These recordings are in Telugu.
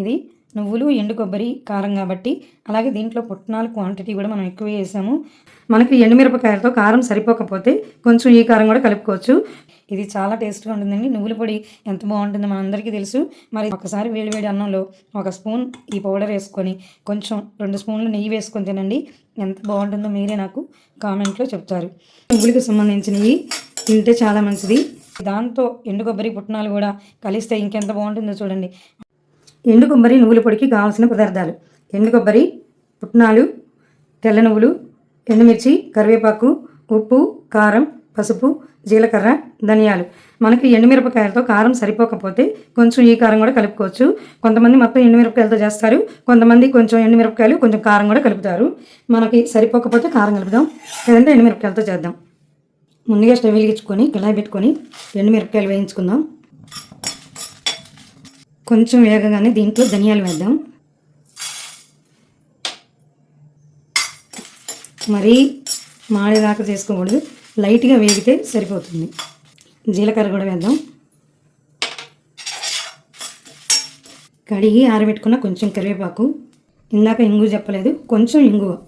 ఇది నువ్వులు ఎండు కొబ్బరి కారం కాబట్టి. అలాగే దీంట్లో పుట్నాల క్వాంటిటీ కూడా మనం ఎక్కువ వేసాము. మనకి ఎండుమిరపకాయలతో కారం సరిపోకపోతే కొంచెం ఈ కారం కూడా కలుపుకోవచ్చు. ఇది చాలా టేస్ట్గా ఉంటుందండి. నువ్వుల పొడి ఎంత బాగుంటుందో మనందరికీ తెలుసు. మరి ఒకసారి వేడివేడి అన్నంలో ఒక స్పూన్ ఈ పౌడర్ వేసుకొని కొంచెం రెండు స్పూన్లు నెయ్యి వేసుకొని తినండి. ఎంత బాగుంటుందో మీరే నాకు కామెంట్లో చెప్తారు. నువ్వులకు సంబంధించినవి తింటే చాలా మంచిది. దాంతో ఎండు కొబ్బరి పుట్నాలు కూడా కలిస్తే ఇంకెంత బాగుంటుందో చూడండి. ఎండు కొబ్బరి నువ్వుల పొడికి కావాల్సిన పదార్థాలు. ఎండు కొబ్బరి పుట్నాలు తెల్ల నువ్వులు ఎండుమిర్చి కరివేపాకు ఉప్పు కారం పసుపు జీలకర్ర ధనియాలు. మనకి ఎండుమిరపకాయలతో కారం సరిపోకపోతే కొంచెం ఈ కారం కూడా కలుపుకోవచ్చు. కొంతమంది మొత్తం ఎండుమిరపకాయలతో చేస్తారు. కొంతమంది కొంచెం ఎండుమిరపకాయలు కొంచెం కారం కూడా కలుపుతారు. మనకి సరిపోకపోతే కారం కలుపుదాం. లేదంటే ఎండుమిరపకాయలతో చేద్దాం. ముందుగా స్టవ్ వెలిగించుకొని కళాయి పెట్టుకొని ఎండుమిరపకాయలు వేయించుకుందాం. కొంచెం వేగగానే దీంట్లో ధనియాలు వేద్దాం. మరీ మాడేదాకా చేసుకోకూడదు. లైట్గా వేగితే సరిపోతుంది. జీలకర్ర కూడా వేద్దాం. కడిగి ఆరబెట్టుకున్న కొంచెం కరివేపాకు. ఇందాక ఇంగు చెప్పలేదు కొంచెం ఇంగువ.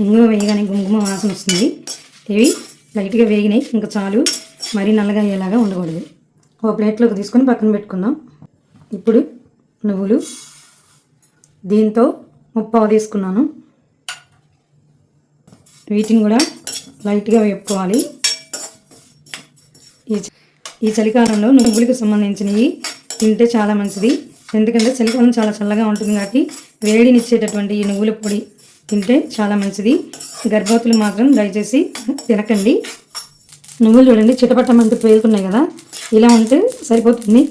ఇంగువ వేయగానే గుంకుమ వాసన వస్తుంది. ఇవి లైట్గా వేగినాయి ఇంకా చాలు. మరీ నల్లగా అయ్యేలాగా ఉండకూడదు. ఒక ప్లేట్లోకి తీసుకొని పక్కన పెట్టుకుందాం. ఇప్పుడు నువ్వులు దీంతో ముప్పావు తీసుకున్నాను. వీటిని కూడా లైట్గా వేపుకోవాలి. ఈ ఈ చలికాలంలో నువ్వులకు సంబంధించినవి తింటే చాలా మంచిది. ఎందుకంటే చలికాలం చాలా చల్లగా ఉంటుంది కాబట్టి వేడినిచ్చేటటువంటి ఈ నువ్వుల పొడి తింటే చాలా మంచిది. గర్భవతులు మాత్రం దయచేసి తినకండి. నువ్వులు చూడండి చిటపట్టమంటూ పేలుతున్నాయి కదా. ఇలా ఉంటే సరిపోతుంది.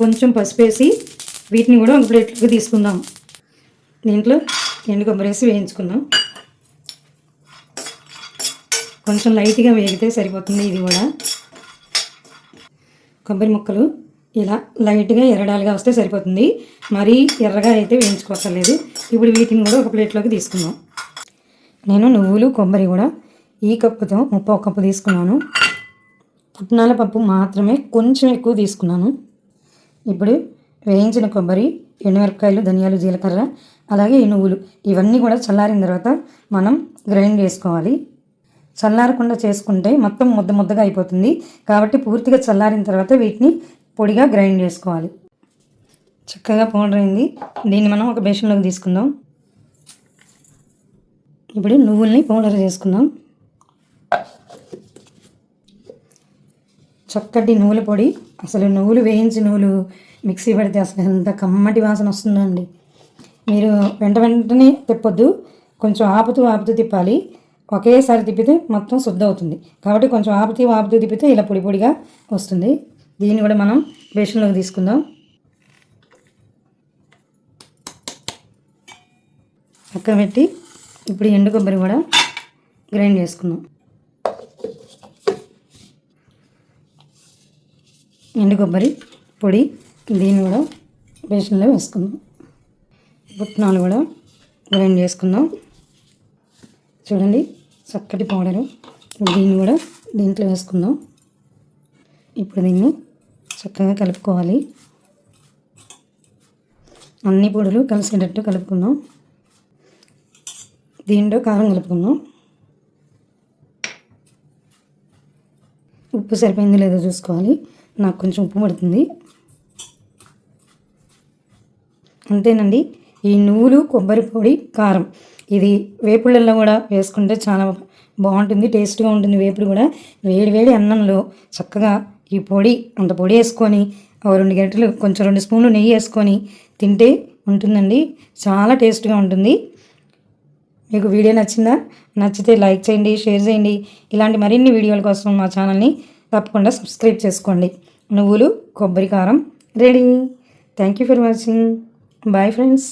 కొంచెం పసుపు వేసి వీటిని కూడా ఒక ప్లేట్లోకి తీసుకుందాం. దీంట్లో ఎండు కొబ్బరి వేసి వేయించుకుందాం. కొంచెం లైట్గా వేగితే సరిపోతుంది ఇది కూడా. కొబ్బరి ముక్కలు ఇలా లైట్గా ఎర్రడాలుగా వస్తే సరిపోతుంది. మరీ ఎర్రగా అయితే వేయించుకోవట్లేదు ఇప్పుడు వీటిని కూడా ఒక ప్లేట్లోకి తీసుకుందాం. నేను నువ్వులు కొబ్బరి కూడా ఈ కప్పుతో ముప్పై కప్పు తీసుకున్నాను. పుట్నాల పప్పు మాత్రమే కొంచెం ఎక్కువ తీసుకున్నాను. ఇప్పుడు వేయించిన కొబ్బరి ఎండుమిరపకాయలు ధనియాలు జీలకర్ర అలాగే ఈ నువ్వులు ఇవన్నీ కూడా చల్లారిన తర్వాత మనం గ్రైండ్ చేసుకోవాలి. చల్లారకుండా చేసుకుంటే మొత్తం ముద్ద ముద్దగా అయిపోతుంది. కాబట్టి పూర్తిగా చల్లారిన తర్వాత వీటిని పొడిగా గ్రైండ్ చేసుకోవాలి. చక్కగా పౌడర్ అయింది. దీన్ని మనం ఒక బేషన్లోకి తీసుకుందాం. ఇప్పుడు నువ్వుల్ని పౌడర్ చేసుకుందాం. చక్కటి నువ్వుల పొడి. అసలు నువ్వులు వేయించి నువ్వులు మిక్సీ పెడితే అసలు ఎంత కమ్మటి వాసన వస్తుందండి. మీరు వెంట వెంటనే తిప్పొద్దు. కొంచెం ఆపుతూ ఆపుతూ తిప్పాలి. ఒకేసారి తిప్పితే మొత్తం శుద్ధ అవుతుంది కాబట్టి కొంచెం ఆపుతూ ఆపుతూ తిప్పితే ఇలా పొడి పొడిగా వస్తుంది. దీన్ని కూడా మనం బేషన్లోకి తీసుకుందాం. పక్కన పెట్టి ఇప్పుడు ఎండు కొబ్బరి కూడా గ్రైండ్ చేసుకుందాం. ఎండు కొబ్బరి పొడి దీన్ని కూడా బేషన్లో వేసుకుందాం. పుట్నాలు కూడా గ్రైండ్ చేసుకుందాం. చూడండి చక్కటి పౌడరు. దీన్ని కూడా దీంట్లో వేసుకుందాం. ఇప్పుడు దీన్ని చక్కగా కలుపుకోవాలి. అన్ని పొడులు కలిసేటట్టు కలుపుకుందాం. దీంట్లో కారం కలుపుకుందాం. ఉప్పు సరిపోయింది లేదో చూసుకోవాలి. నాకు కొంచెం ఉప్పు పడుతుంది. అంతేనండి ఈ నువ్వులు కొబ్బరి పొడి కారం. ఇది వేపుళ్ళల్లో కూడా వేసుకుంటే చాలా బాగుంటుంది టేస్ట్గా ఉంటుంది వేపుడు కూడా. వేడి వేడి అన్నంలో చక్కగా ఈ పొడి అంత పొడి వేసుకొని రెండు గంటలు కొంచెం రెండు స్పూన్లు నెయ్యి వేసుకొని తింటే ఉంటుందండి చాలా టేస్ట్గా ఉంటుంది. మీకు వీడియో నచ్చిందా? నచ్చితే లైక్ చేయండి షేర్ చేయండి. ఇలాంటి మరిన్ని వీడియోల కోసం మా ఛానల్ని తప్పకుండా సబ్స్క్రైబ్ చేసుకోండి. నువ్వులు కొబ్బరి కారం ready. Thank you for watching bye friends